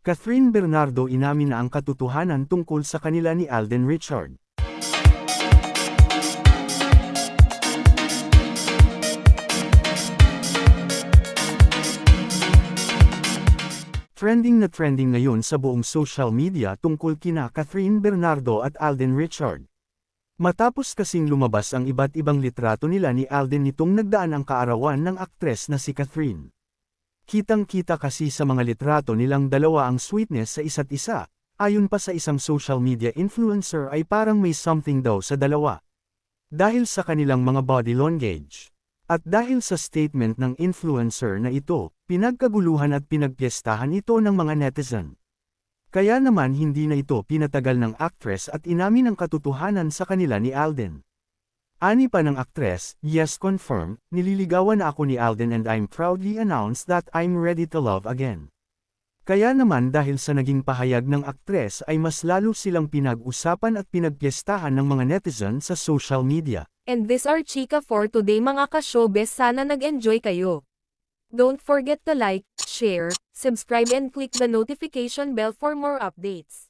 Catherine Bernardo inamin na ang katotohanan tungkol sa kanila ni Alden Richard. Trending na trending ngayon sa buong social media tungkol kina Catherine Bernardo at Alden Richard. Matapos kasing lumabas ang iba't ibang litrato nila ni Alden nitong nagdaan ang kaarawan ng aktres na si Catherine. Kitang-kita kasi sa mga litrato nilang dalawa ang sweetness sa isa't isa, ayon pa sa isang social media influencer ay parang may something daw sa dalawa. Dahil sa kanilang mga body language. At dahil sa statement ng influencer na ito, pinagkaguluhan at pinagpiestahan ito ng mga netizen. Kaya naman hindi na ito pinatagal ng actress at inamin ang katotohanan sa kanila ni Alden. Ani pa ng aktres, yes confirm, nililigawan na ako ni Alden and I'm proudly announce that I'm ready to love again. Kaya naman dahil sa naging pahayag ng aktres ay mas lalo silang pinag-usapan at pinagpiestahan ng mga netizen sa social media. And this are Chika for today mga ka-showbiz sana nag-enjoy kayo. Don't forget to like, share, subscribe and click the notification bell for more updates.